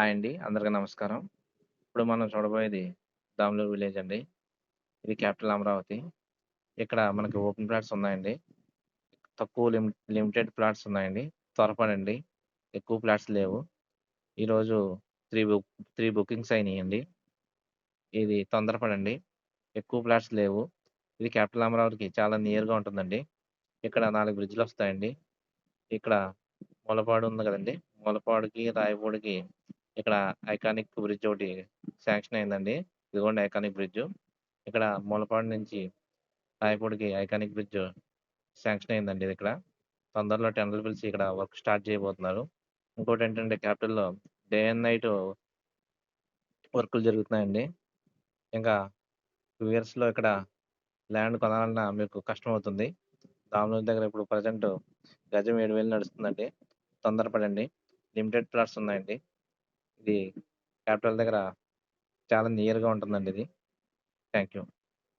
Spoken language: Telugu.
హాయ్ అండి. అందరికి నమస్కారం. ఇప్పుడు మనం చూడబోయేది దామ్లూర్ విలేజ్ అండి. ఇది క్యాపిటల్ అమరావతి. ఇక్కడ మనకి ఓపెన్ ప్లాట్స్ ఉన్నాయండి. తక్కువ లిమ్ లిమిటెడ్ ప్లాట్స్ ఉన్నాయండి. త్వరపడండి. ఎక్కువ ప్లాట్స్ లేవు. ఈరోజు త్రీ బుక్ త్రీ బుకింగ్స్ అయినాయండి. ఇది తొందరపడండి. ఎక్కువ ప్లాట్స్ లేవు. ఇది క్యాపిటల్ అమరావతికి చాలా నియర్‌గా ఉంటుందండి. ఇక్కడ నాలుగు బ్రిడ్జ్లు వస్తాయండి ఇక్కడ ములపాడు ఉంది కదండి ములపాడుకి, రాయపూడికి ఇక్కడ ఐకానిక్ బ్రిడ్జ్ ఒకటి శాంక్షన్ అయిందండి. ఇదిగోండి ఐకానిక్ బ్రిడ్జ్. ఇక్కడ మూలపాడు నుంచి రాయపూడికి ఐకానిక్ బ్రిడ్జ్ శాంక్షన్ అయిందండి ఇదిక్కడ. తొందరలో టెండర్‌లు పిలిచి ఇక్కడ వర్క్ స్టార్ట్ చేయబోతున్నారు. ఇంకోటి ఏంటంటే క్యాపిటల్‌లో డే అండ్ నైట్ వర్కులు జరుగుతున్నాయండి. ఇంకా టూ ఇయర్స్‌లో ఇక్కడ ల్యాండ్ కొనాలన్నా మీకు కష్టమవుతుంది. దాములూరు దగ్గర ఇప్పుడు ప్రజెంట్ గజం ఏడు వేలు నడుస్తుందండి. తొందరపడండి. లిమిటెడ్ ప్లాట్స్ ఉన్నాయండి. ఇది క్యాపిటల్ దగ్గర చాలా నియర్‌గా ఉంటుందండి ఇది. Thank you.